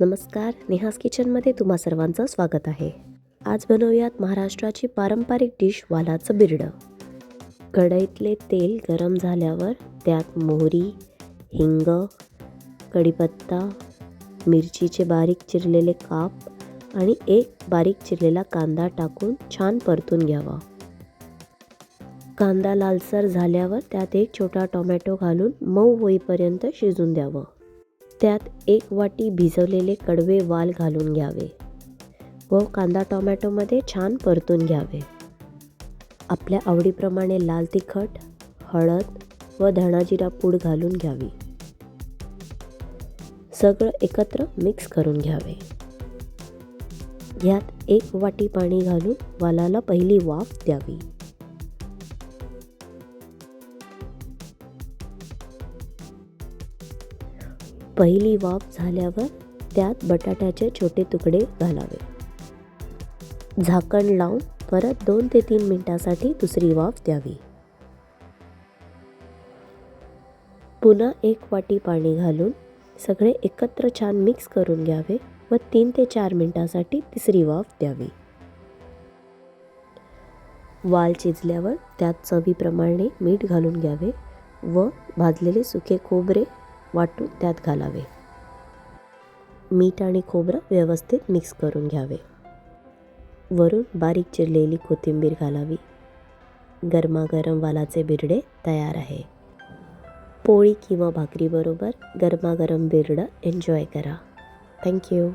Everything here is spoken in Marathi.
नमस्कार नेहास किचनमध्ये तुम्हा सर्वांचं स्वागत आहे. आज बनवूयात महाराष्ट्राची पारंपरिक डिश वालाचं बिरडं. कढईतले तेल गरम झाल्यावर त्यात मोहरी हिंग कढीपत्ता मिरचीचे बारीक चिरलेले काप आणि एक बारीक चिरलेला कांदा टाकून छान परतून घ्यावा. कांदा लालसर झाल्यावर त्यात एक छोटा टोमॅटो घालून मऊ होईपर्यंत शिजून द्यावं. त्यात एक वाटी भिजवलेले कडवे वाल घालून घ्यावे व कांदा टोमॅटोमध्ये छान परतून घ्यावे. आपल्या आवडीप्रमाणे लाल तिखट हळद व धणाजिरा पूड घालून घ्यावी. सगळं एकत्र मिक्स करून घ्यावे. यात एक वाटी पाणी घालून वालाला पहिली वाफ द्यावी. पहिली वाफ झाल्यावर त्यात बटाट्याचे छोटे तुकडे घालावे. झाकण लावून परत दोन ते तीन मिनिटासाठी दुसरी वाफ द्यावी. पुन्हा एक वाटी पाणी घालून सगळे एकत्र छान मिक्स करून घ्यावे व तीन ते चार मिनिटासाठी तिसरी वाफ द्यावी. वाल चिजल्यावर त्यात चवीप्रमाणे मीठ घालून घ्यावे व भाजलेले सुके खोबरे वाटून त्यात घालावे. मीठ आणि खोबरं व्यवस्थित मिक्स करून घ्यावे. वरून बारीक चिरलेली कोथिंबीर घालावी. गरमागरम वालाचे बिरडे तयार आहे. पोळी किंवा भाकरीबरोबर गरमागरम बिरडं एन्जॉय करा. थँक्यू